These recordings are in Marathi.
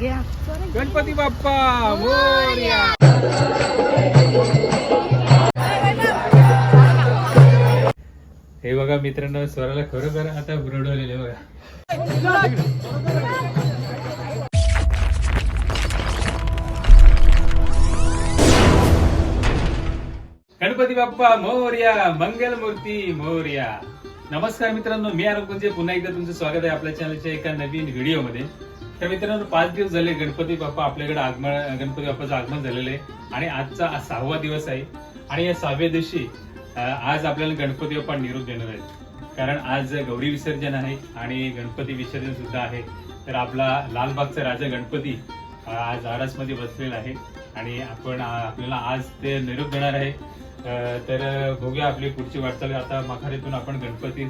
घ्या. गणपती बाप्पा मोरया. हे बघा मित्रांनो स्वराला खरोखर आता बुरडवलेले बघा. गणपती बाप्पा मौर्या मंगल मूर्ती मौर्या. नमस्कार मित्रांनो मी आरोग्य पुन्हा एकदा तुमचं स्वागत आहे आपल्या चॅनलच्या एका नवीन व्हिडिओमध्ये तर मित्रांनो पाच दिवस झाले गणपती बाप्पा आपल्याकडे आगमन गणपती बाप्पाचं आगमन झालेलं आहे. आणि आजचा सहावा दिवस आहे. आणि या सहाव्या दिवशी आज आपल्याला गणपती बाप्पा निरोप देणार आहेत. कारण आज गौरी विसर्जन आहे आणि गणपती विसर्जन सुद्धा आहे. तर आपला लालबागचा राजा गणपती आज आरसमध्ये बसलेला आहे. आणि आपण आपल्याला आज ते निरोप देणार आहे. तर बघूया आपली पुढची वाटचाल. आता माखारीतून आपण गणपती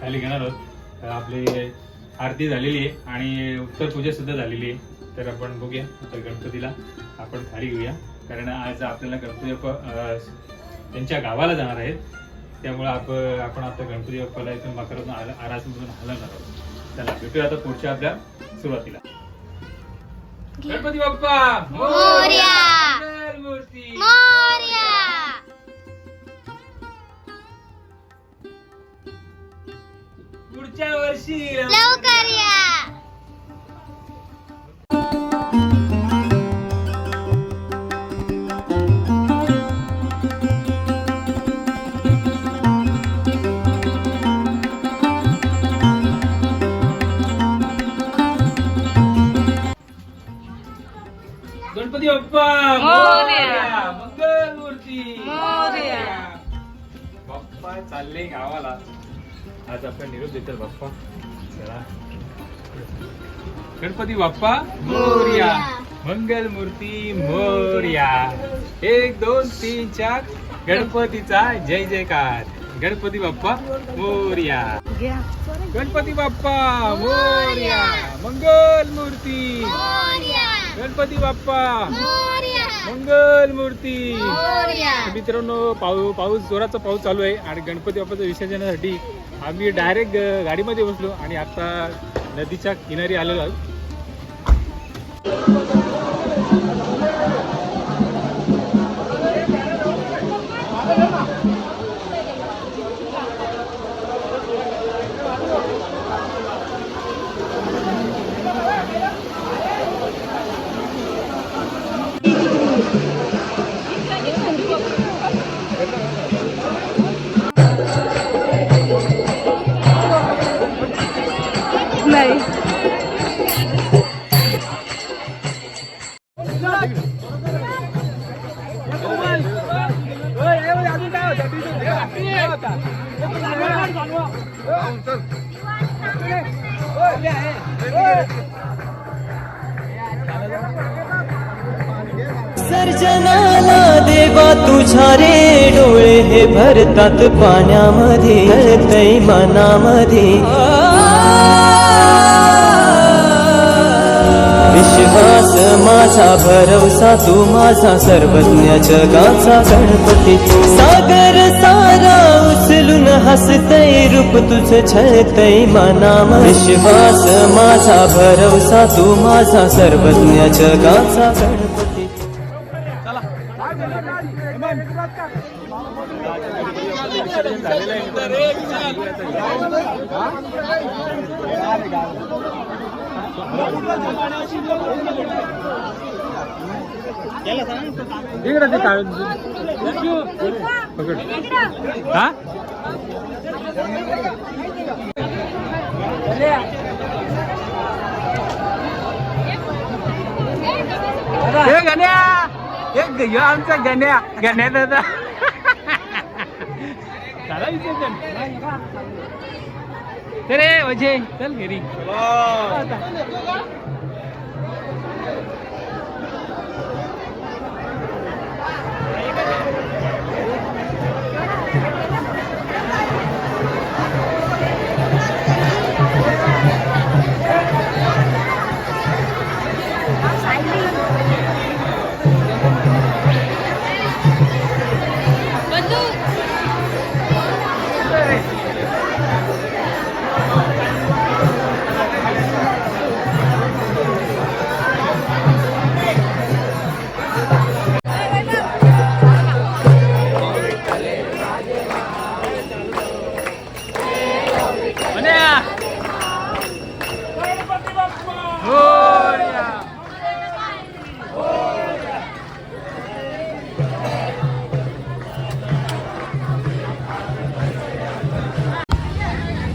खाली घेणार आहोत. आपले आपली आरती झालेली आहे आणि उत्तर पूजा सुद्धा झालेली आहे. तर आपण बघूया आता गणपतीला आपण खाली घेऊया. कारण आज आपल्याला गणपती बाप्पा त्यांच्या गावाला जाणार आहेत. त्यामुळे आपण आपण आता गणपती बाप्पाला इथून मकरातून आरासमधून हलवणार आहोत. चला भेटूया आता पुढच्या आपल्या सुरुवातीला. गणपती बाप्पा! मोरया! पुढच्या वर्षी लवकर या गणपती बाप्पा मोरया! मंगलमूर्ती मोरया! बाप्पा चालले गावाला आज आपण निरोप देतात बाप्पा. चला. गणपती बाप्पा मोर्या. मंगल मूर्ती मोर्या. एक दोन तीन चार. गणपतीचा जय जयकार. गणपती बाप्पा मोर्या. गणपती बाप्पा मोर्या. मंगल मूर्ती मोरया! गणपती बाप्पा. मोरया! मंगल मूर्ती! मित्रांनो पाऊस पाऊस जोराचा पाऊस चालू आहे आणि गणपती बाप्पाच्या विसर्जनासाठी आम्ही डायरेक्ट गाडीमध्ये बसलो आणि आता नदीच्या किनारी आलेलो आहोत सर्जनाला देवा तुझ्या रे डोळे हे भरतात पाण्यामध्ये तै मनामध्ये. विश्वास माझा भरवसा तू माझा सर्वज्ञ जगाचा गणपती. सागर सा उचलून हसतय रूप तुझ छळतय मनाम विश्वास माझा भरवसा तू माझा सर्वज्ञ जगाचा गणपती. इकडं ते काय पकड हे? गण्या आमचा गण्या गण्या दादा. झाला विसर्जन चल रे अजय चल घरी.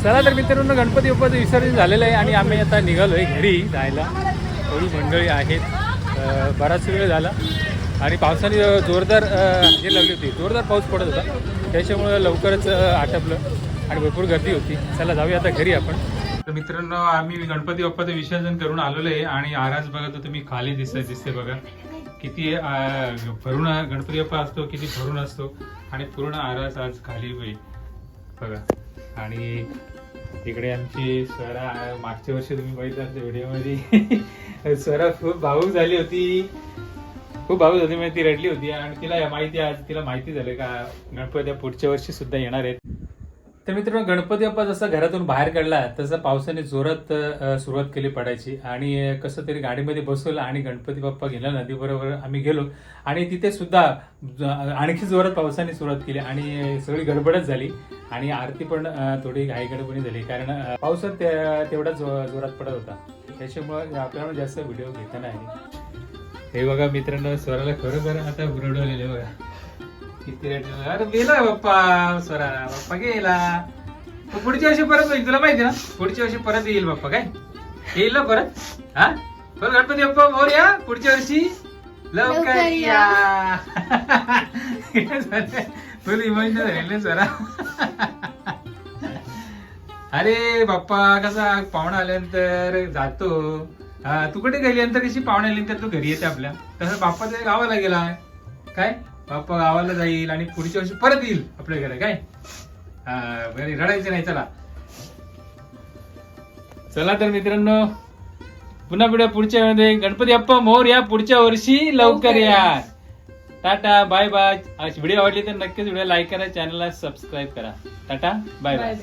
चला तर मित्रांनो गणपती बाप्पाचं विसर्जन झालेलं आहे आणि आम्ही आता निघालोय घरी जायला. थोडी मंडळी आहेत. बराच वेळ झाला. आणि पावसाने जोरदार जे हे लागली होती. जोरदार पाऊस पडत होता. त्याच्यामुळं लवकरच आटपलं आणि भरपूर गर्दी होती. चला जाऊया आता घरी आपण. तर मित्रांनो आम्ही गणपती बाप्पाचं विसर्जन करून आलेलो आहे आणि आराज बघा तर तुम्ही खाली दिसत दिसते बघा. किती भरून गणपती बाप्पा असतो किती भरून असतो आणि पूर्ण आरास आज खाली होईल. बघा. आणि इकडे आमची सर मागच्या वर्षी तुम्ही बघितलं आमच्या व्हिडिओमध्ये. सर खूप भाऊक झाली होती. खूप भाऊक होती म्हणजे ती रडली होती. आणि तिला माहिती आज तिला माहिती झालं का गणपती पुढच्या वर्षी सुद्धा येणार आहेत. तर मित्रांनो गणपती बाप्पा जसा घरातून बाहेर काढला तसा पावसाने जोरात सुरुवात केली पडायची. आणि कसं तरी गाडीमध्ये बसवलं आणि गणपती बाप्पा गेला नदीबरोबर आम्ही गेलो. आणि तिथे सुद्धा आणखी जोरात पावसाने सुरुवात केली आणि सगळी गडबडच झाली. आणि आरती पण थोडी घाईगडबडी झाली. कारण पावसात ते- तेवढा जो- जोरात पडत होता. त्याच्यामुळे आपल्याला जास्त व्हिडिओ घेता नाही हे बघा मित्रांनो स्वराला खरोखर आता बुरडवलेले बघा. किती. अरे गेला बाप्पा स्वरा बाप्पा गेला. तो पुढच्या वर्षी परत होईल तुला माहिती ना? पुढच्या वर्षी परत येईल बाप्पा काय? येईल ना परत? हा? बरं गणपती बाप्पा बोल या. पुढच्या वर्षी लवकर या. फुल इमोशनल झालेलं ना स्वरा अरे बाप्पा कसा पाहुणा आल्यानंतर जातो. हा, तू कुठे गेल्यानंतर कशी पाहुणे आल्यानंतर तू घरी येते आपल्या. तसं बाप्पा त्या गावाला गेलाय. काय? बाप्पा गावाला जाईल आणि पुढच्या वर्षी परत येईल आपल्या घरी काय? हा बरे रडायचं नाही चला. चला तर मित्रांनो पुन्हा पुढे पुढच्या वेळेमध्ये. गणपती बाप्पा मोर या पुढच्या वर्षी लवकर या. Tata bye bye. व्हिडिओ आवडली तर नक्कीच व्हिडिओ लाईक करा चॅनलला सबस्क्राईब करा. Tata bye bye.